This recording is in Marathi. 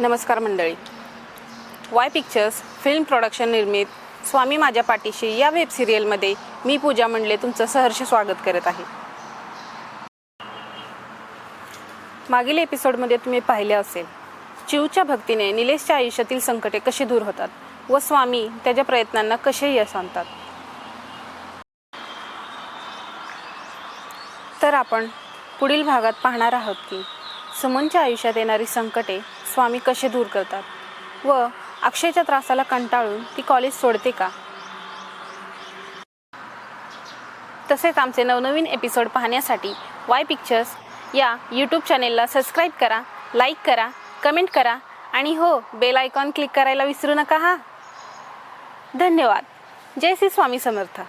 नमस्कार मंडळी. वाय पिक्चर्स फिल्म प्रोडक्शन निर्मित स्वामी माझ्या पाठीशी या वेब सिरियलमध्ये मी पूजा मंडले तुमचं सहर्ष स्वागत करत आहे. मागील एपिसोडमध्ये तुम्ही पाहिले असेल चिवच्या भक्तीने निलेशच्या आयुष्यातील संकटे कशी दूर होतात व स्वामी त्याच्या प्रयत्नांना कसे यश आणतात तर आपण पुढील भागात पाहणार आहोत की सुमनच्या आयुष्यात येणारी संकटे स्वामी कसे दूर करतात? व अक्षयच्या त्रासाला कंटाळून ती कॉलेज सोडते का? तसेच आमचे नवनवीन एपिसोड पाहण्यासाठी वाय पिक्चर्स या यूट्यूब चॅनेलला सबस्क्राईब करा लाईक करा कमेंट करा आणि हो बेल आयकॉन क्लिक करायला विसरू नका हा? धन्यवाद. जय श्री स्वामी समर्थ.